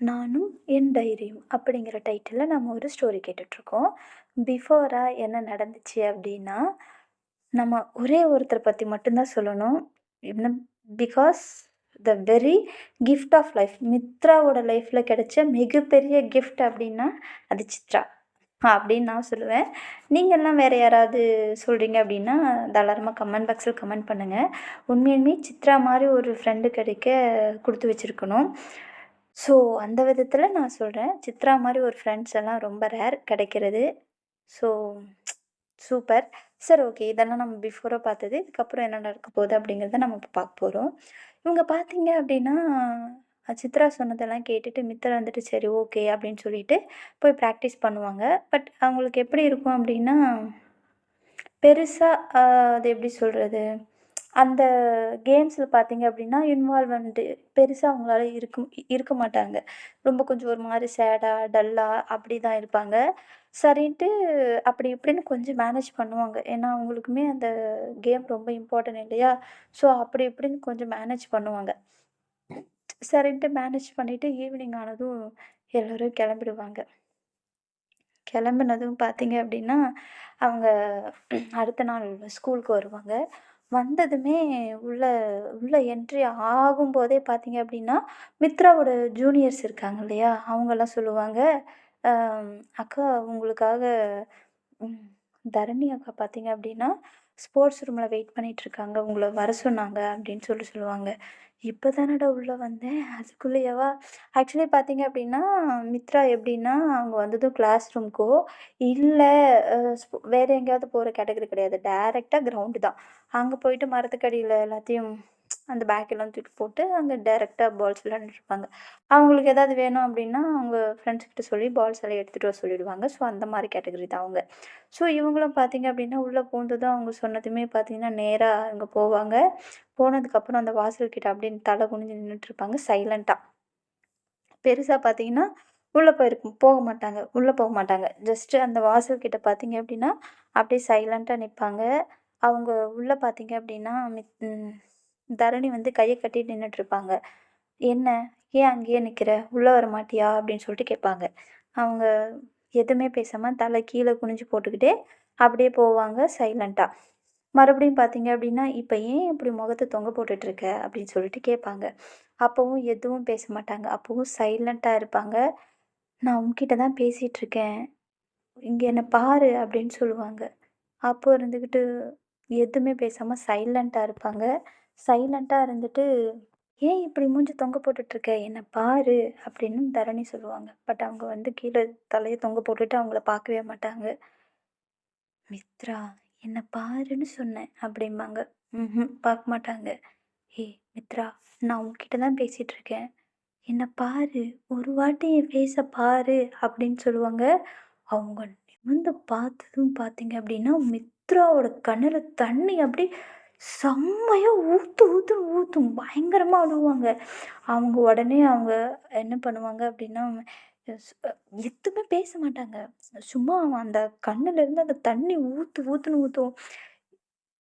நானும் என் டைரியும் அப்படிங்கிற டைட்டிலில் நம்ம ஒரு ஸ்டோரி கேட்டுட்ருக்கோம் பிஃபோராக என்ன நடந்துச்சு அப்படின்னா நம்ம ஒரே ஒருத்தரை பற்றி மட்டும்தான் சொல்லணும். என்ன because the very gift of life மித்ராவோட லைஃப்பில் கிடைச்ச மிகப்பெரிய கிஃப்ட் அப்படின்னா அது சித்ரா. அப்படின்னு நான் சொல்லுவேன். நீங்கள்லாம் வேறு யாராவது சொல்கிறீங்க அப்படின்னா தாராளமாக கமெண்ட் பாக்ஸில் கமெண்ட் பண்ணுங்கள் உண்மையுமே சித்ரா மாதிரி ஒரு ஃப்ரெண்டு கிடைக்க கொடுத்து வச்சுருக்கணும். ஸோ அந்த விதத்தில் நான் சொல்கிறேன் சித்ரா மாதிரி ஒரு ஃப்ரெண்ட்ஸ் எல்லாம் ரொம்ப ரேர் கிடைக்கிறது. ஸோ சூப்பர் சார் ஓகே இதெல்லாம் நம்ம பிஃபோராக பார்த்தது. இதுக்கப்புறம் என்ன நடக்க போகுது அப்படிங்கிறத நம்ம இப்போ பார்க்க போகிறோம் இவங்க பார்த்தீங்க அப்படின்னா சித்ரா சொன்னதெல்லாம் கேட்டுட்டு மித்தர் வந்துட்டு சரி ஓகே அப்படின்னு சொல்லிட்டு போய் ப்ராக்டிஸ் பண்ணுவாங்க. பட் அவங்களுக்கு எப்படி இருக்கும் அப்படின்னா பெருசாக அது எப்படி சொல்கிறது அந்த கேம்ஸில் பார்த்தீங்க அப்படின்னா இன்வால்வ்மெண்ட்டு பெருசாக அவங்களால இருக்க இருக்க மாட்டாங்க. ரொம்ப கொஞ்சம் ஒரு மாதிரி சேடாக டல்லாக அப்படி தான் இருப்பாங்க. சரின்ட்டு அப்படி இப்படின்னு கொஞ்சம் மேனேஜ் பண்ணுவாங்க. ஏன்னா அவங்களுக்குமே அந்த கேம் ரொம்ப இம்பார்ட்டன்ட் இல்லையா? ஸோ அப்படி இப்படின்னு கொஞ்சம் மேனேஜ் பண்ணுவாங்க. சரின்ட்டு மேனேஜ் பண்ணிவிட்டு ஈவினிங் ஆனதும் எல்லோரும் கிளம்பிடுவாங்க. கிளம்புனதும் பார்த்தீங்க அப்படின்னா அவங்க அடுத்த நாள் ஸ்கூலுக்கு வருவாங்க. வந்ததுமே உள்ள உள்ள என்ட்ரி ஆகும்போதே பார்த்தீங்க அப்படின்னா மித்ராவோட ஜூனியர்ஸ் இருக்காங்க இல்லையா? அவங்கெல்லாம் சொல்லுவாங்க அக்கா உங்களுக்காக தரணி அக்கா பார்த்தீங்க அப்படின்னா ஸ்போர்ட்ஸ் ரூமில் வெயிட் பண்ணிகிட்ருக்காங்க உங்களை வர சொன்னாங்க அப்படின்னு சொல்லி சொல்லுவாங்க. இப்போ தானடா உள்ளே வந்தேன். அதுக்குள்ளேயேவா? ஆக்சுவலி பார்த்தீங்க அப்படின்னா மித்ரா எப்படின்னா அவங்க வந்ததும் கிளாஸ் ரூம்க்கோ இல்லை வேறு எங்கேயாவது போகிற கேட்டகரி கிடையாது. டேரெக்டாக கிரவுண்டு தான். அங்கே போயிட்டு மரத்துக்கடியில் எல்லாத்தையும் அந்த பேக்கெல்லாம் தூக்கி போட்டு அங்கே டேரெக்டாக பால்ஸ் விளாண்டுருப்பாங்க அவங்களுக்கு ஏதாவது வேணும் அப்படின்னா அவங்க ஃப்ரெண்ட்ஸ் கிட்ட சொல்லி பால்ஸ் எல்லாம் எடுத்துகிட்டு வர சொல்லிடுவாங்க. ஸோ அந்த மாதிரி கேட்டகரி தான் அவங்க. ஸோ இவங்களும் பார்த்தீங்க அப்படின்னா உள்ளே பூந்ததும் அவங்க சொன்னதுமே பார்த்தீங்கன்னா நேராக அங்கே போவாங்க. போனதுக்கப்புறம் அந்த வாசல்கிட்ட அப்படின்னு தலை குனிஞ்சு நின்றுட்டுருப்பாங்க சைலண்ட்டாக பெருசாக பார்த்தீங்கன்னா உள்ளே போயிருக்கும் போக மாட்டாங்க. உள்ளே போக மாட்டாங்க. ஜஸ்ட்டு அந்த வாசல்கிட்ட பார்த்தீங்க அப்படின்னா அப்படியே சைலண்ட்டாக நிற்பாங்க அவங்க உள்ளே பார்த்தீங்க அப்படின்னா தரணி வந்து கையை கட்டி நின்றுட்டுருப்பாங்க என்ன? ஏன் அங்கேயே நிற்கிற உள்ளே வர மாட்டியா அப்படின்னு சொல்லிட்டு கேட்பாங்க. அவங்க எதுவுமே பேசாமல் தலை கீழே குனிஞ்சு போட்டுக்கிட்டே அப்படியே போவாங்க சைலண்ட்டாக மறுபடியும் பார்த்தீங்க அப்படின்னா இப்போ ஏன் இப்படி முகத்தை தொங்க போட்டுட்ருக்க? அப்படின்னு சொல்லிட்டு கேட்பாங்க. அப்போவும் எதுவும் பேச மாட்டாங்க. அப்போவும் சைலண்ட்டாக இருப்பாங்க. நான் உங்ககிட்ட தான் பேசிகிட்ருக்கேன் இங்கே என்னை பாரு அப்படின்னு சொல்லுவாங்க. அப்போ இருந்துக்கிட்டு எதுவுமே பேசாமல் சைலண்ட்டாக இருப்பாங்க. சைலண்ட்டாக இருந்துட்டு ஏன் இப்படி மூஞ்சி தொங்க போட்டுட்ருக்க? என்னை பாரு அப்படின்னு தரணி சொல்லுவாங்க. பட் அவங்க வந்து கீழே தலையை தொங்க போட்டுட்டு அவங்கள பார்க்கவே மாட்டாங்க. மித்ரா என்னை பாருன்னு சொன்னேன் அப்படிம்பாங்க. ம் பார்க்க மாட்டாங்க. ஏய் மித்ரா நான் உங்ககிட்ட தான் பேசிகிட்ருக்கேன் என்னை பாரு ஒரு வாட்டி என் ஃபேஸை பாரு அப்படின்னு சொல்லுவாங்க. அவங்க நிமிர்ந்து பார்த்ததும் பார்த்தீங்க அப்படின்னா மித்ராவோட கண்ணில் தண்ணி அப்படி செம்மையாக ஊற்று ஊற்று ஊற்றும் பயங்கரமாக அழுவாங்க. அவங்க உடனே அவங்க என்ன பண்ணுவாங்க அப்படின்னா எதுவுமே பேச மாட்டாங்க. சும்மா அவன் அந்த கண்ணுலேருந்து அந்த தண்ணி ஊற்று ஊற்றுன்னு ஊற்றும்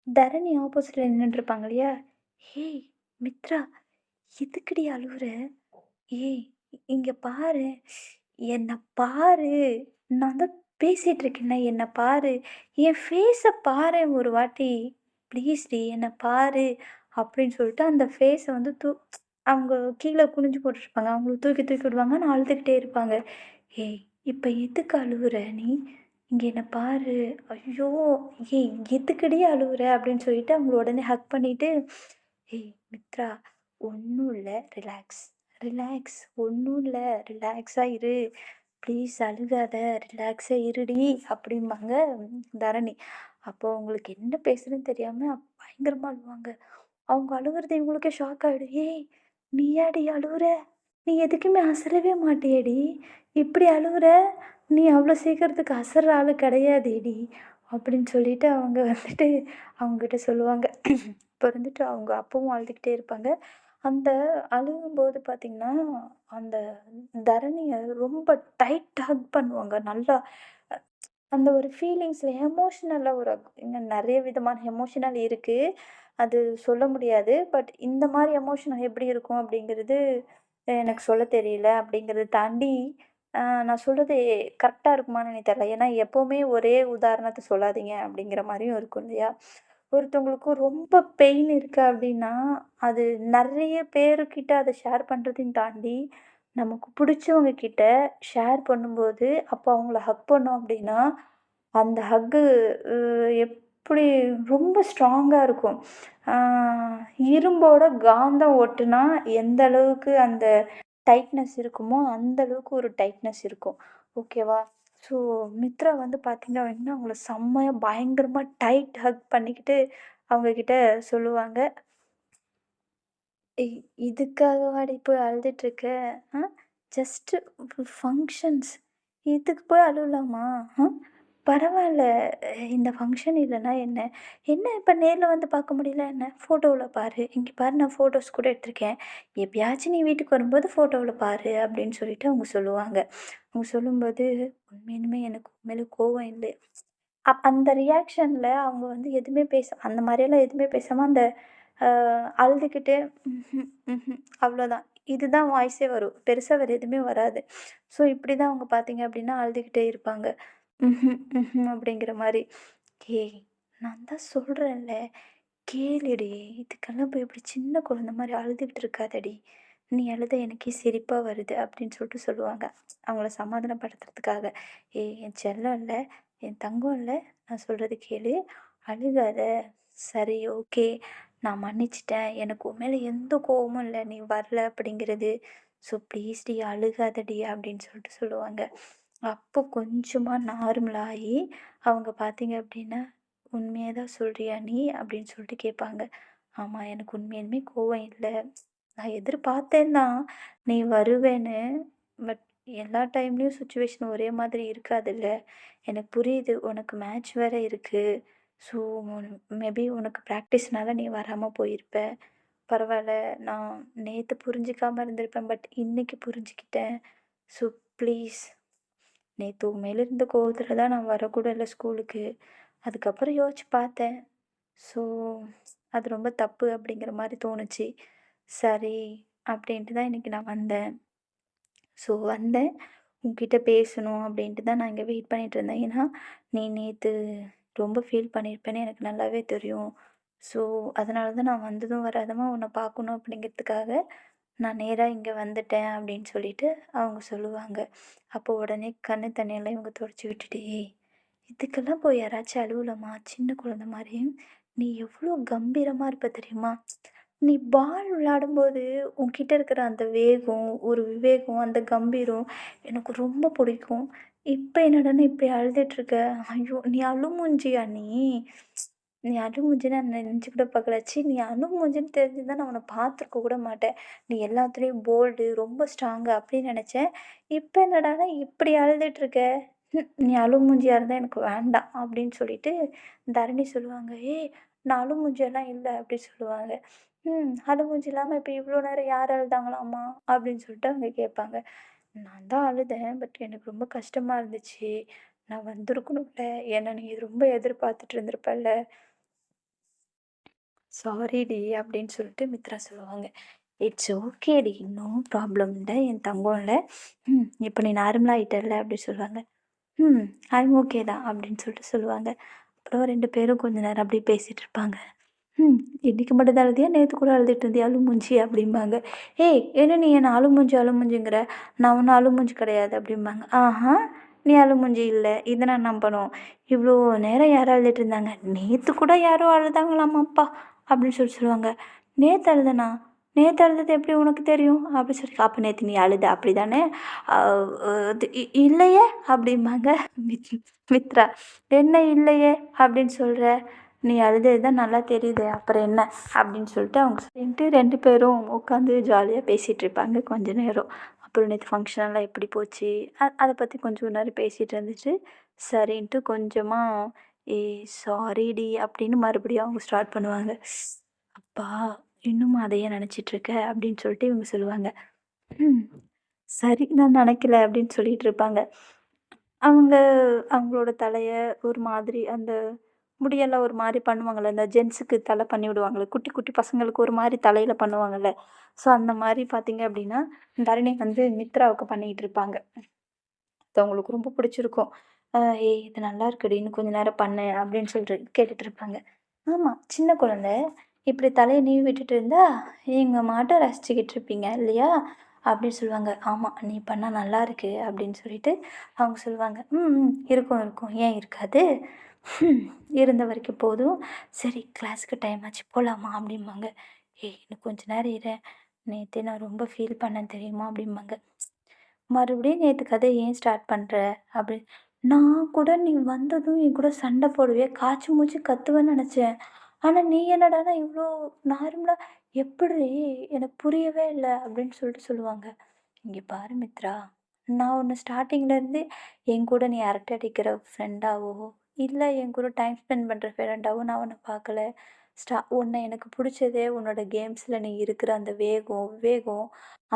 தரணி ஆப்போசிட்டில் நின்றுட்டுருப்பாங்க இல்லையா? ஏய் மித்ரா எதுக்கடி அழுகுற ஏய் இங்கே பாரு. என்னை பாரு. நான் தான் பேசிகிட்டு இருக்கேன்னா என்னை பாரு. என் ஃபேஸை பாரு ஒரு வாட்டி. ப்ளீஸ் டி என்னை பாரு அப்படின்னு சொல்லிட்டு அந்த ஃபேஸை வந்து தூ அவங்க கீழே குனிஞ்சு போட்டுருப்பாங்க. அவங்கள தூக்கி தூக்கி விடுவாங்க. நான் அழுதுகிட்டே இருப்பாங்க. ஏய் இப்போ எதுக்கு அழுகுற நீ? இங்கே என்னை பாரு. ஐயோ ஏய் எதுக்கடி அழுகுற அப்படின்னு சொல்லிட்டு அவங்கள உடனே ஹக் பண்ணிவிட்டு ஏய் மித்ரா ஒன்றும் இல்லை. ரிலாக்ஸ் ரிலாக்ஸ் ஒன்றும் இல்லை. ரிலாக்ஸாக இரு. ப்ளீஸ் அழுகாத. ரிலாக்ஸாக இருடி அப்படிம்பாங்க தரணி. அப்போ அவங்களுக்கு என்ன பேசுறேன்னு தெரியாமல் பயங்கரமாக அழுவாங்க. அவங்க அழுகுறது இவங்களுக்கே ஷாக் ஆகிடும் ஏய் நீயாடி அழுகுற நீ எதுக்குமே அசரவே மாட்டியேடி. இப்படி அழுகுற நீ அவ்வளோ சீக்கிரத்துக்கு அசர்ற ஆள் கிடையாதேடி. அப்படின்னு சொல்லிட்டு அவங்க வந்துட்டு அவங்ககிட்ட சொல்லுவாங்க. இப்போ வந்துட்டு அவங்க அப்பவும் அழுதுகிட்டே இருப்பாங்க. அந்த அழுகும்போது பார்த்திங்கன்னா அந்த தரணியை ரொம்ப டைட் ஹக் பண்ணுவாங்க. நல்லா அந்த ஒரு ஃபீலிங்ஸில் எமோஷ்னலாக ஒரு இன்னும் நிறைய விதமான எமோஷனல் இருக்குது அது சொல்ல முடியாது பட் இந்த மாதிரி எமோஷனல் எப்படி இருக்கும் அப்படிங்கிறது எனக்கு சொல்ல தெரியல அப்படிங்கிறத தாண்டி நான் சொல்கிறது கரெக்டாக இருக்குமான்னு எனக்கு தெரியல. ஏன்னா எப்போவுமே ஒரே உதாரணத்தை சொல்லாதீங்க அப்படிங்கிற மாதிரியும் இருக்கும் இல்லையா? ஒருத்தவங்களுக்கு ரொம்ப பெயின் இருக்குது அப்படின்னா, அது நிறைய பேருக்கிட்ட அதை ஷேர் பண்ணுறதையும் தாண்டி, நமக்கு பிடிச்சவங்க கிட்ட ஷேர் பண்ணும்போது, அப்போ அவங்கள ஹக் பண்ணோம் அப்படின்னா, அந்த ஹக்கு எப்படி ரொம்ப ஸ்ட்ராங்காக இருக்கும். இரும்போட காந்தம் ஒட்டுனா எந்த அளவுக்கு அந்த டைட்னஸ் இருக்குமோ, அந்த அளவுக்கு ஒரு டைட்னஸ் இருக்கும். ஓகேவா? ஸோ மித்ரா வந்து பார்த்திங்க அப்படின்னா, அவங்கள செம்மையாக பயங்கரமாக டைட் ஹக் பண்ணிக்கிட்டு அவங்கக்கிட்ட சொல்லுவாங்க. "ஏய் இதுக்காகவாடி போய் அழுதுட்டுருக்க? ஆ ஜஸ்ட்டு ஃபங்க்ஷன்ஸ் இதுக்கு போய் அழுவலாமா? ஆ பரவால்ல. இந்த ஃபங்க்ஷன் இல்லைனா என்ன? என்ன இப்ப நேர்ல வந்து பார்க்க முடியல என்ன? ஃபோட்டோவுல பாரு. இங்க பாரு நான் ஃபோட்டோஸ் கூட எடுத்திருக்கேன் எப்பயாச்சும் நீ வீட்டுக்கு வரும்போது ஃபோட்டோவுல பாரு" அப்படின்னு சொல்லிட்டு அவங்க சொல்லுவாங்க. அவங்க சொல்லும்போது உண்மையாலுமே எனக்கு உண்மையிலே கோவம் இல்லை அப் அந்த ரியாக்ஷன்ல அவங்க வந்து எதுவுமே பேச அந்த மாதிரியெல்லாம் எதுவுமே பேசாம அந்த அழுதுகிட்டே அவ்வளோதான். இதுதான் வாய்ஸே வரும். பெருசாக வேறு எதுவுமே வராது. ஸோ இப்படி தான் அவங்க பார்த்தீங்க அப்படின்னா அழுதுகிட்டே இருப்பாங்க. அப்படிங்கிற மாதிரி "ஏய் நான் தான் சொல்கிறேன்ல கேளுடி. இதுக்கெல்லாம் போய் இப்படி சின்ன குழந்த மாதிரி அழுதுகிட்டு இருக்காதடி. நீ அழுத எனக்கே சிரிப்பாக வருது" அப்படின்னு சொல்லிட்டு சொல்லுவாங்க. அவங்கள சமாதானப்படுத்துறதுக்காக. "ஏய் என் செல்லம் இல்லை என் தங்கம் இல்லை நான் சொல்கிறது கேளு. அழுகாத. சரி ஓகே. நான் மன்னிச்சிட்டேன் எனக்கு உன் மேலே எந்த கோவமும் இல்லை நீ வரல அப்படிங்கிறது. ஸோ ப்ளீஸ் டி அழுகாதடி" அப்படின்னு சொல்லிட்டு சொல்லுவாங்க. அப்போ கொஞ்சமாக நார்மலாகி அவங்க பார்த்தீங்க அப்படின்னா, உண்மையாக தான் சொல்கிறியா நீ?" அப்படின்னு சொல்லிட்டு கேட்பாங்க. ஆமாம் எனக்கு உண்மையிலுமே கோவம் இல்லை நான் எதிர்பார்த்தேன் தான் நீ வருவேன்னு. பட் எல்லா டைம்லேயும் சுச்சுவேஷன் ஒரே மாதிரி இருக்காதுல்ல. எனக்கு புரியுது. உனக்கு மேட்ச் வேறு இருக்கு. ஸோ மேபி உனக்கு ப்ராக்டிஸ்னால நீ வராமல் போயிருப்ப. பரவாயில்ல நான் நேற்று புரிஞ்சிக்காமல் இருந்திருப்பேன். பட் இன்னைக்கு புரிஞ்சுக்கிட்டேன். ஸோ ப்ளீஸ் நேற்று உண்மையிலிருந்து கோவத்தில் இருந்த தான் நான் வரக்கூட இல்லை ஸ்கூலுக்கு. அதுக்கப்புறம் யோசிச்சு பார்த்தேன். ஸோ அது ரொம்ப தப்பு அப்படிங்கிற மாதிரி தோணுச்சு. சரி அப்படின்ட்டு தான் இன்றைக்கி நான் வந்தேன். ஸோ வந்தேன். உங்ககிட்ட பேசணும் அப்படின்ட்டு தான் நான் இங்கே வெயிட் பண்ணிகிட்டு இருந்தேன். ஏன்னா, நீ நேற்று ரொம்ப ஃபீல் பண்ணியிருப்பேன்னு எனக்கு நல்லாவே தெரியும். ஸோ அதனால தான் நான் வந்ததும் வராதமாக உன்னை பார்க்கணும் அப்படிங்கிறதுக்காக, நான் நேராக இங்கே வந்துட்டேன் அப்படின்னு சொல்லிட்டு அவங்க சொல்லுவாங்க. அப்போ உடனே கண்ணு தண்ணியெல்லாம் இவங்க துடைச்சி விட்டுட்டு, "ஏய் இதுக்கெல்லாம் போய் யாராச்சும் அழுவலம்மா சின்ன குழந்த மாதிரியும் நீ எவ்வளோ கம்பீரமாக இருப்ப தெரியுமா? நீ பால் விளையாடும்போது உன்கிட்ட இருக்கிற அந்த வேகம், ஒரு விவேகம், அந்த கம்பீரம் எனக்கு ரொம்ப பிடிக்கும். இப்போ என்னடான்னா இப்படி அழுதுட்டுருக்க. ஐயோ! நீ அழுமூஞ்சியா நீ? நீ அழுமூஞ்சின்னு நான் நெனச்சு கூட பார்க்கலச்சு நீ அழுமூஞ்சின்னு தான் நான் உன்ன பார்த்துருக்க கூட மாட்டேன். நீ எல்லாத்துலேயும் போல்டு, ரொம்ப ஸ்ட்ராங்கு அப்படின்னு நினச்சேன் இப்போ என்னடான்னா இப்படி அழுதுட்டுருக்க. நீ அழுமூஞ்சியாக இருந்தால் எனக்கு வேண்டாம்" அப்படின்னு சொல்லிட்டு தரணி சொல்லுவாங்க. "ஏய் நான் அழுமூஞ்சியெல்லாம் இல்லை அப்படி சொல்லுவாங்க. "ம் அழுமூஞ்சி இல்லாமல் இப்போ இவ்வளோ நேரம் யார் அழுதாங்களாம்மா?" அப்படின்னு சொல்லிட்டு அவங்க கேட்பாங்க. "நான் தான் அழுதேன். பட் எனக்கு ரொம்ப கஷ்டமாக இருந்துச்சு. நான் வந்திருக்கணும்ல. ஏன்னா நீ ரொம்ப எதிர்பார்த்துட்டு இருந்திருப்பல்ல. சாரிடி" அப்படின்னு சொல்லிட்டு மித்ரா சொல்லுவாங்க. "இட்ஸ் ஓகேடி. ப்ராப்ளம் இல்லை என் தங்கம்ல. ம் இப்போ நீ நார்மலாக ஆகிட்டல அப்படின்னு சொல்லுவாங்க. "ம் ஐ ஓகே தான்" அப்படின்னு சொல்லிட்டு சொல்லுவாங்க. அப்புறம் ரெண்டு பேரும் கொஞ்ச நேரம் அப்படியே பேசிகிட்டு இருப்பாங்க. "ம் இன்னைக்கு மட்டும் தான் அழுதியா? நேற்று கூட அழுதுட்டு இருந்தியா அழுமூஞ்சி" அப்படிம்பாங்க. "ஏய் என்ன நீ என்ன அழுமூஞ்சி அழுமூஞ்சிங்கிற? நான் ஒன்றும் அழுமூஞ்சி கிடையாது" அப்படிம்பாங்க. "ஆஹா நீ அழுமூஞ்சி இல்லை இதை நான் நம்பணும். இவ்வளோ நேரம் யாரும் அழுதுட்டு இருந்தாங்க? நேற்று கூட யாரோ அழுதாங்களாமாப்பா" அப்படின்னு சொல்லி சொல்லுவாங்க. நேற்று அழுதனா? நேற்று அழுதது எப்படி உனக்கு தெரியும்?" அப்படின்னு சொல்லி அப்போ நேற்று நீ அழுத அப்படி தானே இ இல்லையே அப்படிம்பாங்க மித் மித்ரா. "என்ன இல்லையே அப்படின்னு சொல்கிற நீ அழுதது தான் நல்லா தெரியுதே. அப்புறம் என்ன?" அப்படின்னு சொல்லிட்டு அவங்க சொல்லிட்டு ரெண்டு பேரும் உட்காந்து ஜாலியாக பேசிகிட்டு இருப்பாங்க கொஞ்ச நேரம். அப்புறம் நேற்று ஃபங்க்ஷனெல்லாம் எப்படி போச்சு? அதை பற்றி கொஞ்சம் நேரம் பேசிகிட்டு இருந்துச்சு சரின்ட்டு கொஞ்சமாக "ஏய் சாரிடி" அப்படின்னு மறுபடியும் அவங்க ஸ்டார்ட் பண்ணுவாங்க. "அப்பா இன்னும் அதையே நினச்சிட்ருக்க அப்படின்னு சொல்லிட்டு இவங்க சொல்லுவாங்க. சரி நான் நினைக்கல அப்படின்னு சொல்லிட்டு இருப்பாங்க. அவங்க அவங்களோட தலையை ஒரு மாதிரி அந்த முடியெல்லாம் ஒரு மாதிரி பண்ணுவாங்கள்ல இந்த ஜென்ஸுக்கு தலை பண்ணி விடுவாங்கல்ல, குட்டி குட்டி பசங்களுக்கு ஒரு மாதிரி தலையில் பண்ணுவாங்கள்ல ஸோ அந்த மாதிரி பார்த்தீங்க அப்படின்னா தரணி வந்து மித்ராவுக்கு பண்ணிக்கிட்டு இருப்பாங்க. அது அவங்களுக்கு ரொம்ப பிடிச்சிருக்கும். "ஏய் இது நல்லாருக்குடி, இன்னும் கொஞ்ச நேரம் பண்ணு" அப்படின்னு சொல்லிட்டு கேட்டுட்டு இருப்பாங்க. ஆமாம் சின்ன குழந்தை. இப்படி தலையை நீவி விட்டுட்டு இருந்தா, எங்கள் மாட்டை ரசிச்சுக்கிட்டு இருப்பீங்க இல்லையா? அப்படின்னு சொல்லுவாங்க. ஆமாம் நீ பண்ணால் நல்லா இருக்கு அப்படின்னு சொல்லிட்டு அவங்க சொல்லுவாங்க. "ம், ம். இருக்கும், இருக்கும். ஏன் இருக்காது? இருந்த வரைக்கும் போதும். சரி கிளாஸுக்கு டைம் ஆச்சு போகலாமா அப்படிம்பாங்க. "ஏய் இன்னும் கொஞ்ச நேரம் இரு நேற்று நான் ரொம்ப ஃபீல் பண்ணேன் தெரியுமா?" அப்படிம்பாங்க. "மறுபடியும் நேற்று கதை ஏன் ஸ்டார்ட் பண்ணுற அப்படி "நான் கூட நீ வந்ததும் என் கூட சண்டை போடுவே காய்ச்சி மூச்சு கத்துவேன்னு நினச்சேன் ஆனால் நீ என்னடான்னா இவ்வளோ நார்மலாக எப்படி எனக்கு புரியவே இல்லை அப்படின்னு சொல்லிட்டு சொல்லுவாங்க. இங்கே பாரு மித்ரா, நான் ஒன்று ஸ்டார்டிங்லேருந்து என் கூட நீ அரட்டை அடிக்கிற ஃப்ரெண்டாவோ, இல்லை என் கூட டைம் ஸ்பெண்ட் பண்ணுற ஃப்ரெண்டாகவும் நான் உன்னை பார்க்கல. ஸ்டா உன்னை எனக்கு பிடிச்சதே உன்னோட கேம்ஸில் நீ இருக்கிற அந்த வேகம், விவேகம்,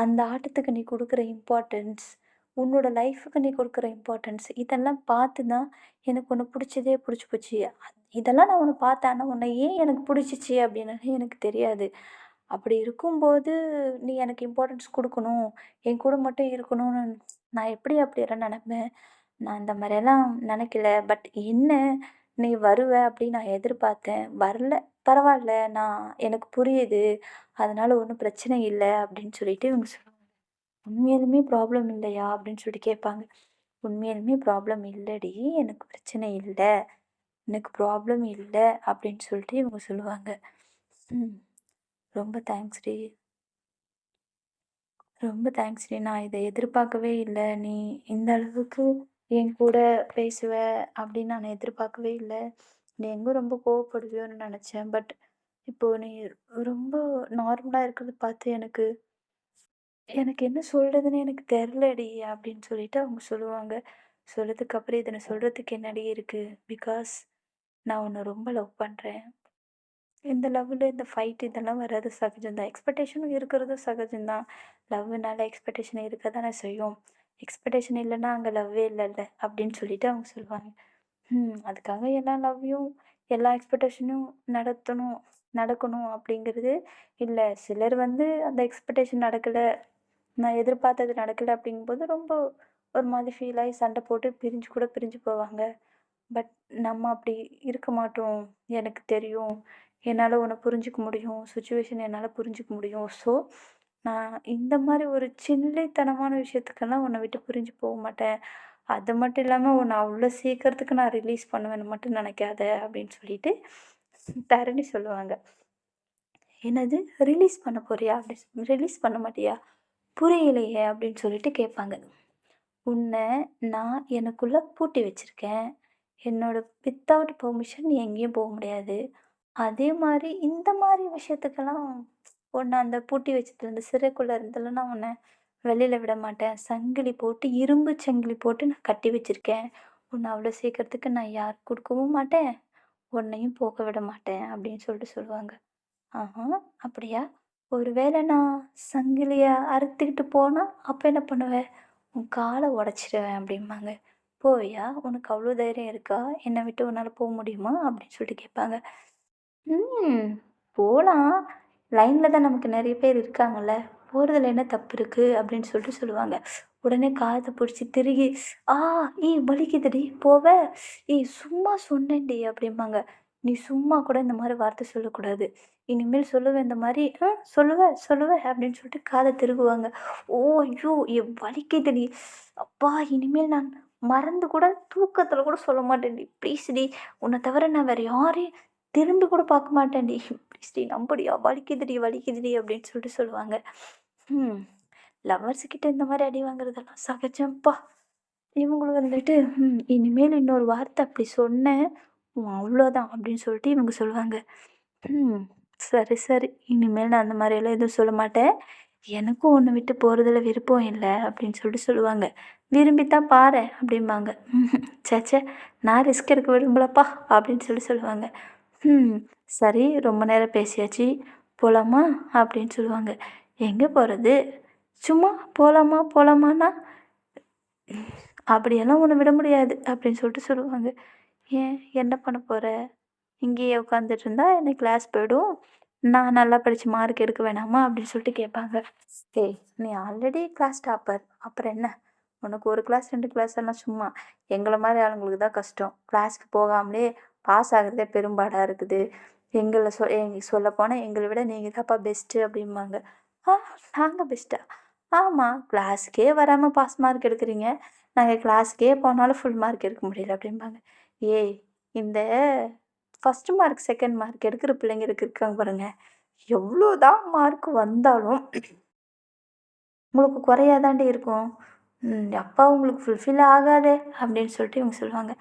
அந்த ஆட்டத்துக்கு நீ கொடுக்குற இம்பார்ட்டன்ஸ், உன்னோட லைஃபுக்கு நீ கொடுக்குற இம்பார்ட்டன்ஸ் இதெல்லாம் பார்த்து தான் எனக்கு உன்னை பிடிச்சதே பிடிச்சி போச்சு. இதெல்லாம் நான் உன்னை பார்த்தேன். ஆனால் உன்னை ஏன் எனக்கு பிடிச்சிச்சு அப்படின்னு எனக்கு தெரியாது. அப்படி இருக்கும்போது நீ எனக்கு இம்பார்ட்டன்ஸ் கொடுக்கணும் என் கூட மட்டும் இருக்கணும்னு நான் எப்படி அப்படியெல்லாம் நினைப்பேன் நான் இந்த மாதிரியெல்லாம் நினைக்கல பட் என்ன நீ வருவ அப்படின்னு நான் எதிர்பார்த்தேன். வரல. பரவாயில்ல நான் எனக்கு புரியுது. அதனால ஒன்றும் பிரச்சனை இல்லை அப்படின்னு சொல்லிட்டு இவங்க சொல்லுவாங்க. உண்மையிலுமே ப்ராப்ளம் இல்லையா?" அப்படின்னு சொல்லிட்டு கேட்பாங்க. உண்மையிலுமே ப்ராப்ளம் இல்லடி. எனக்கு பிரச்சனை இல்லை எனக்கு ப்ராப்ளம் இல்லை அப்படின்னு சொல்லிட்டு இவங்க சொல்லுவாங்க. "ம். ரொம்ப தேங்க்ஸ்டி." "ரொம்ப தேங்க்ஸ்டி. நான் இதை எதிர்பார்க்கவே இல்லை நீ இந்த அளவுக்கு என் கூட பேசுவ அப்படின்னு நான் எதிர்பார்க்கவே இல்லை. நீ எங்கும் ரொம்ப கோவப்படுவியோன்னு நினச்சேன். பட் இப்போ நீ ரொம்ப நார்மலாக இருக்கிறத பார்த்து எனக்கு எனக்கு என்ன சொல்கிறதுன்னு எனக்கு தெரிலடி அப்படின்னு சொல்லிட்டு அவங்க சொல்லுவாங்க. சொல்லதுக்கப்புறம் "இதில சொல்கிறதுக்கு என்னடி இருக்குது பிகாஸ் நான் உன்னை ரொம்ப லவ் பண்ணுறேன் இந்த லவ்வில் இந்த ஃபைட் இதெல்லாம் வர்றது சகஜம்தான். எக்ஸ்பெக்டேஷனும் இருக்கிறதும் சகஜம்தான். லவ்னால எக்ஸ்பெக்டேஷன் இருக்க தானே செய்யும். எக்ஸ்பெக்டேஷன் இல்லைனா அங்கே லவ்வே இல்லைல்ல அப்படின்னு சொல்லிட்டு அவங்க சொல்லுவாங்க. ம். அதுக்காக எல்லா லவ்வையும், எல்லா எக்ஸ்பெக்டேஷனும் நடத்தணும் நடக்கணும் அப்படிங்கிறது இல்லை சிலர் வந்து அந்த எக்ஸ்பெக்டேஷன் நடக்கலை நான் எதிர்பார்த்தது நடக்கல அப்படிங்கும்போது ரொம்ப ஒரு மாதிரி ஃபீல் ஆகி சண்டை போட்டு பிரிஞ்சு கூட பிரிஞ்சு போவாங்க. பட் நம்ம அப்படி இருக்க மாட்டோம். எனக்கு தெரியும். என்னால் உன்னை புரிஞ்சிக்க முடியும். சுச்சுவேஷன் என்னால் புரிஞ்சுக்க முடியும். ஸோ, நான் இந்த மாதிரி ஒரு சில்லித்தனமான விஷயத்துக்கெல்லாம் உன்னை விட்டு பிரிஞ்சு போக மாட்டேன். அது மட்டும் இல்லாமல் உன்னை அவ்வளோ சீக்கிரத்துக்கு நான் ரிலீஸ் பண்ணுவேன்னு மட்டும் நினைக்காத அப்படின்னு சொல்லிட்டு தரணி சொல்லுவாங்க. "என்னது ரிலீஸ் பண்ண போறியா? அப்படி ரிலீஸ் பண்ண மாட்டியா? புரியலையே." அப்படின்னு சொல்லிட்டு கேட்பாங்க. உன்னை நான் எனக்குள்ள பூட்டி வச்சுருக்கேன் என்னோட வித்தவுட் பெர்மிஷன் நீ எங்கேயும் போக முடியாது. அதே மாதிரி இந்த மாதிரி விஷயத்துக்கெல்லாம் உன்ன அந்த பூட்டி வச்சதுல சிறைக்குள்ளே சிறைக்குள்ள இருந்தெல்லாம் நான் உன்னை வெளியில் விட மாட்டேன். சங்கிலி போட்டு இரும்பு சங்கிலி போட்டு நான் கட்டி வச்சிருக்கேன். உன்னை அவ்வளோ சீக்கிரத்துக்கு நான் யார் கொடுக்கவும் மாட்டேன். உன்னையும் போக விட மாட்டேன்." அப்படின்னு சொல்லிட்டு சொல்லுவாங்க. "ஆஹா! அப்படியா? ஒருவேளை நான் சங்கிலியை அறுத்துக்கிட்டு போனால் அப்போ என்ன பண்ணுவேன் "உன் காலை உடச்சிடுவேன் அப்படிம்பாங்க. "போவியா? உனக்கு அவ்வளோ தைரியம் இருக்கா? என்னை விட்டு உன்னால் போக முடியுமா?" அப்படின்னு சொல்லிட்டு கேட்பாங்க. "ம். போகலாம் லைனில் தான் நமக்கு நிறைய பேர் இருக்காங்கல்ல. போகிறதுல என்ன தப்பு இருக்குது அப்படின்னு சொல்லிட்டு சொல்லுவாங்க. உடனே காதை பிடிச்சி திருகி, "ஆ! ஏய் வலிக்குதுடி. போவ? ஏ சும்மா சொன்னேன்டி." அப்படிம்பாங்க. "நீ சும்மா கூட இந்த மாதிரி வார்த்தை சொல்லக்கூடாது. இனிமேல் சொல்லுவேன் இந்த மாதிரி ஆ சொல்லுவ, சொல்லுவேன் அப்படின்னு சொல்லிட்டு காதை திருகுவாங்க. "ஓ! ஐயோ! ஏ வலிக்குதுடி. அப்பா! இனிமேல் நான் மறந்து கூட தூக்கத்தில் கூட சொல்ல மாட்டேன்டி. ப்ளீஸ்டி. உன்னை தவிர நான் வேறு யாரையும் திரும்பி கூட பார்க்க மாட்டேன்டி. ஸ்ரீ நம்படியா வலிக்குதுடி, வலிக்குதுடி." அப்படின்னு சொல்லிட்டு சொல்லுவாங்க. ம். லவ்வர்ஸ் கிட்ட இந்த மாதிரி அடி வாங்குறதெல்லாம் சகஜம்ப்பா. இவங்களும் வந்துட்டு, "ம். இனிமேல் இன்னொரு வார்த்தை அப்படி சொன்னேன் அவ்வளோதான்." அப்படின்னு சொல்லிட்டு இவங்க சொல்லுவாங்க. "ம். சரி, சரி. இனிமேல் நான் அந்த மாதிரியெல்லாம் எதுவும் சொல்ல மாட்டேன். எனக்கும் ஒன்று விட்டு போகிறதுல விருப்பம் இல்லை அப்படின்னு சொல்லிட்டு சொல்லுவாங்க. விரும்பித்தான் பாரு அப்படிம்பாங்க. சேச்சே ச்சே நான் ரிஸ்க் எடுக்க விரும்பலப்பா." அப்படின்னு சொல்லி சொல்லுவாங்க. "ம். சரி ரொம்ப நேரம் பேசியாச்சு. போகலாமா அப்படின்னு சொல்லுவாங்க. எங்கே போகிறது சும்மா போகலாமா போகலாமாண்ணா அப்படியெல்லாம் ஒன்று விட முடியாது." அப்படின்னு சொல்லிட்டு சொல்லுவாங்க. "ஏன் என்ன பண்ண போகிற இங்கேயே உட்காந்துட்டு இருந்தா எனக்கு கிளாஸ் போயிடும் நான் நல்லா படித்து மார்க் எடுக்க வேணாமா அப்படின்னு சொல்லிட்டு கேட்பாங்க ஏய் நீ ஆல்ரெடி கிளாஸ் டாப்பர் அப்புறம் என்ன உனக்கு ஒரு கிளாஸ் ரெண்டு கிளாஸ் எல்லாம் சும்மா எங்களை மாதிரி ஆளுங்களுக்கு தான் கஷ்டம் கிளாஸ்க்கு போகாமலே பாஸ் ஆகிறதே பெரும்பாடாக இருக்குது. எங்களை சொ எங்க சொல்ல போனால் எங்களை விட நீங்கள் தான்ப்பா பெஸ்ட்டு அப்படிம்பாங்க. ஆ நாங்கள் பெஸ்ட்டா ஆமாம் கிளாஸுக்கே வராமல் பாஸ் மார்க் எடுக்கிறீங்க. நாங்கள் கிளாஸுக்கே போனாலும் ஃபுல் மார்க் எடுக்க முடியல அப்படிம்பாங்க. ஏய் இந்த ஃபஸ்ட்டு மார்க் செகண்ட் மார்க் எடுக்கிற பிள்ளைங்களுக்கு இருக்காங்க பாருங்க. எவ்வளோ தான் மார்க் வந்தாலும் உங்களுக்கு குறையாதாண்டி இருக்கும். அப்பா உங்களுக்கு ஃபுல்ஃபில் ஆகாதே அப்படின்னு சொல்லிட்டு இவங்க சொல்லுவாங்க.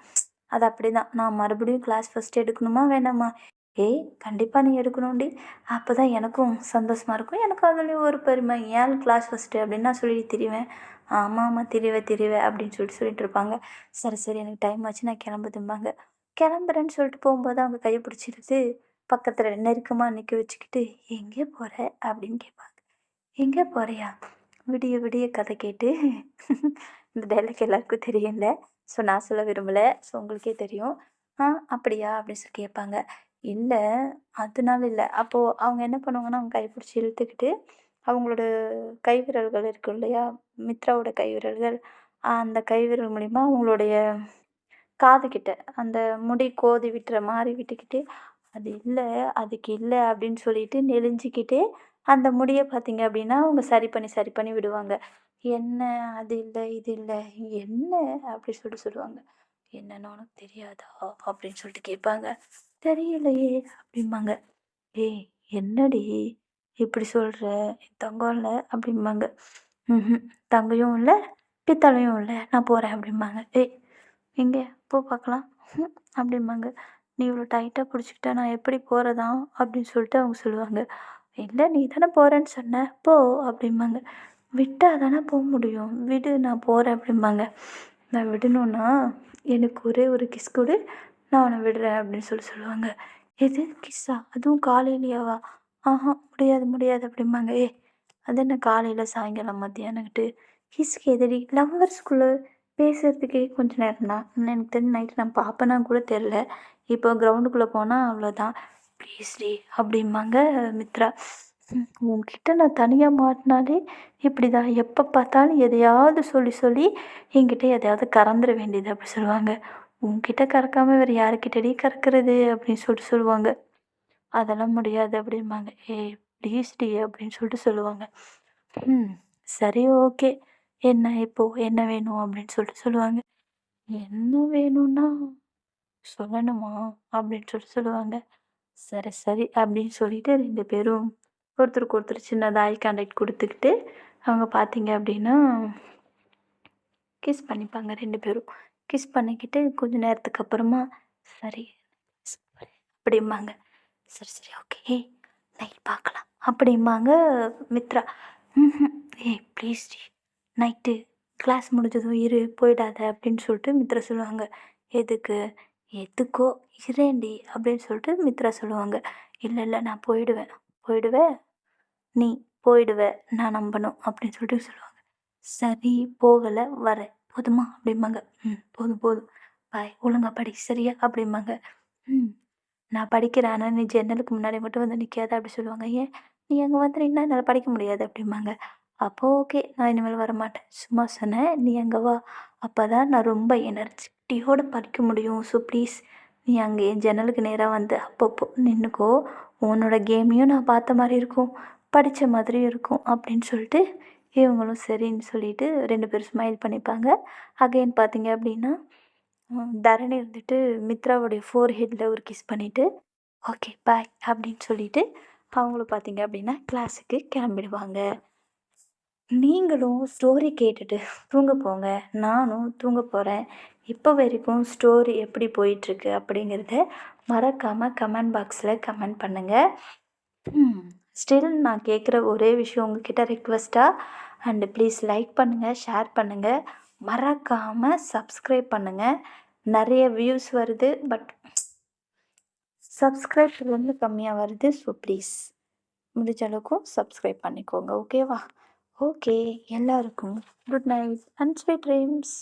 அது அப்படி தான் நான் மறுபடியும் கிளாஸ் ஃபஸ்ட் எடுக்கணுமா வேணாமா? ஏய் கண்டிப்பாக நீ எடுக்கணும்டி. அப்போ தான் எனக்கும் சந்தோஷமாக இருக்கும். எனக்கு அதுலேயும் ஒரு பெருமை. ஏன் கிளாஸ் ஃபஸ்ட்டு அப்படின்னு நான் சொல்லி திரிவேன். ஆமாம் ஆமாம் திரிவே திரிவே அப்படின்னு சொல்லிட்டு சொல்லிட்டு இருப்பாங்க. சரி சரி எனக்கு டைம் ஆச்சு நான் கிளம்புதும்பாங்க கிளம்புறேன்னு சொல்லிட்டு போகும்போது அவங்க கையை பிடிச்சிருது பக்கத்தில் நெருக்கமாக நிற்க வச்சுக்கிட்டு எங்கே போகிற அப்படின்னு கேட்பாங்க. எங்கே போகிறியா விடிய விடிய கதை கேட்டு இந்த டைலாக் எல்லாருக்கும் தெரியல ஸோ நான் சொல்ல விரும்பலை. ஸோ உங்களுக்கே தெரியும். ஆ அப்படியா? அப்படின்னு சொல்லி கேட்பாங்க. இல்லை அதனால இல்லை. அப்போது அவங்க என்ன பண்ணுவாங்கன்னா அவங்க கைப்பிடிச்சி இழுத்துக்கிட்டு அவங்களோட கைவிரல்கள் இருக்கும் இல்லையா? மித்ராவோட கைவிரல்கள். அந்த கைவிரல் மூலிமா அவங்களுடைய காதுக்கிட்ட அந்த முடி கோதி விட்டுற மாதிரி விட்டுக்கிட்டு அது இல்லை அதுக்கு இல்லை அப்படின்னு சொல்லிட்டு நெளிஞ்சிக்கிட்டு அந்த முடியை பார்த்தீங்க அப்படின்னா அவங்க சரி பண்ணி சரி பண்ணி விடுவாங்க. என்ன? அது இல்லை இது இல்லை. என்ன? அப்படி சொல்லிட்டு சொல்லுவாங்க. என்னன்னு உனக்கு தெரியாதா? அப்படின்னு சொல்லிட்டு கேட்பாங்க. தெரியலையே அப்படிம்பாங்க. ஏய் என்னடி இப்படி சொல்கிற தங்கம் இல்லை அப்படிம்பாங்க. ம் தங்கையும் இல்லை பித்தளையும் இல்லை நான் போகிறேன் அப்படிம்பாங்க. ஏய் எங்கே? போ பார்க்கலாம். ம் அப்படிம்பாங்க. நீ இவ்வளோ டைட்டாக பிடிச்சிக்கிட்டா நான் எப்படி போகிறதா அப்படின்னு சொல்லிட்டு அவங்க சொல்லுவாங்க. இல்லை நீ தானே போகிறேன்னு சொன்ன. போ அப்படிம்பாங்க. விட்டால் தானே போக முடியும். விடு நான் போகிறேன் அப்படிம்பாங்க. நான் விடணும்னா எனக்கு ஒரே ஒரு கிஸ் கொடு நான் உன்னை விடுறேன் அப்படின்னு சொல்லி சொல்லுவாங்க. எது? கிஸ்ஸா அதுவும் காலையிலையாவா? ஆஹா முடியாது முடியாது அப்படிம்பாங்க. ஏ அது என்ன காலையில் சாயங்காலம் மத்தியானக்கிட்டு கிஸ்க்கு எதிரி லவ்வர்ஸ்குள்ளே பேசுகிறதுக்கே கொஞ்சம் நேரம் தான் எனக்கு தெரிஞ்ச நைட்டு நான் பார்ப்பேனா கூட தெரில இப்போ கிரவுண்டுக்குள்ளே போனால் அவ்வளோதான் ப்ளீஸ் டி அப்படிம்பாங்க மித்ரா. உன்கிட்ட நான் தனியாக மாட்டினாலே இப்படி தான் எப்போ பார்த்தாலும் எதையாவது சொல்லி சொல்லி என்கிட்ட எதையாவது கறந்துட வேண்டியது அப்படி சொல்லுவாங்க. உன்கிட்ட கறக்காம வேறு யாருக்கிட்டடி கறக்கிறது அப்படின்னு சொல்லிட்டு சொல்லுவாங்க. அதெல்லாம் முடியாது அப்படிம்பாங்க. ஏய் ப்ளீஸ்டி அப்படின்னு சொல்லிட்டு சொல்லுவாங்க. ம் சரி ஓகே. என்ன இப்போது என்ன வேணும்? அப்படின்னு சொல்லிட்டு சொல்லுவாங்க. என்ன வேணும்னா சொல்லணுமா? அப்படின்னு சொல்லிட்டு சொல்லுவாங்க. சரி சரி அப்படின்னு சொல்லிட்டு ரெண்டு பேரும் ஒருத்தருக்கு ஒருத்தர் சின்னதாக ஐ கான்டாக்ட் கொடுத்துக்கிட்டு அவங்க பார்த்தீங்க அப்படின்னா கிஸ் பண்ணிப்பாங்க ரெண்டு பேரும். கிஸ் பண்ணிக்கிட்டு கொஞ்ச நேரத்துக்கு அப்புறமா சரி அப்படிம்பாங்க. சரி சரி ஓகே நைட் பார்க்கலாம் அப்படிம்பாங்க மித்ரா. ம் ஏய் ப்ளீஸ் டி நைட்டு கிளாஸ் முடிஞ்சதும் இரு போயிடாத அப்படின்னு சொல்லிட்டு மித்ரா சொல்லுவாங்க. எதுக்கு? எதுக்கோ இரேண்டி அப்படின்னு சொல்லிட்டு மித்ரா சொல்லுவாங்க. இல்லை இல்லை நான் போயிடுவேன். போயிடுவ? நீ போயிடுவ நான் நம்பணும் அப்படின்னு சொல்லிட்டு சொல்லுவாங்க. சரி போகலை வரேன். போதுமா? அப்படிம்பாங்க. ம் போதும் போதும். பாய் ஒழுங்கா படி சரியா? அப்படிம்பாங்க. ம் நான் படிக்கிறேன் ஆனால் நீ ஜன்னலுக்கு முன்னாடி மட்டும் வந்து நிற்காத அப்படி சொல்லுவாங்க. ஏன்? நீ அங்கே வந்து என்னால் படிக்க முடியாது அப்படிம்பாங்க. அப்போ ஓகே நான் இனிமேல் வரமாட்டேன். சும்மா சொன்னேன் நீ அங்கே வா. அப்போ தான் நான் ரொம்ப எனர்ஜிட்டியோடு படிக்க முடியும். ஸோ ப்ளீஸ் நீ அங்கே என் ஜன்னலுக்கு நேராக வந்து அப்பப்போ நின்றுக்கோ உன்னோட கேமையும் நான் பார்த்த மாதிரி இருக்கும் படித்த மாதிரியும் இருக்கும் அப்படின்னு சொல்லிட்டு இவங்களும் சரின்னு சொல்லிட்டு ரெண்டு பேரும் ஸ்மைல் பண்ணிப்பாங்க. அகைன் பார்த்தீங்க அப்படின்னா தரணி இருந்துட்டு மித்ராவுடைய ஃபோர் ஹெட்டில் ஒரு கிஸ் பண்ணிவிட்டு ஓகே பாய் அப்படின்னு சொல்லிட்டு அவங்களும் பார்த்தீங்க அப்படின்னா கிளாஸுக்கு கிளம்பிடுவாங்க. நீங்களும் ஸ்டோரி கேட்டுட்டு தூங்க போங்க நானும் தூங்க போகிறேன் இப்போ வரைக்கும் ஸ்டோரி எப்படி போயிட்டுருக்கு அப்படிங்கிறத மறக்காமல் கமெண்ட் பாக்ஸில் கமெண்ட் பண்ணுங்கள் ஸ்டில் நான் கேட்குற ஒரே விஷயம் உங்ககிட்ட ரெக்வஸ்ட்டாக அண்டு ப்ளீஸ் லைக் பண்ணுங்கள் ஷேர் பண்ணுங்கள் மறக்காமல் சப்ஸ்கிரைப் பண்ணுங்கள் நிறைய வியூஸ் வருது பட் சப்ஸ்கிரைப் வந்து கம்மியாக வருது. ஸோ ப்ளீஸ் முடிஞ்ச அளவுக்கும் சப்ஸ்கிரைப் பண்ணிக்கோங்க ஓகேவா ஓகே எல்லாருக்கும் good night and sweet dreams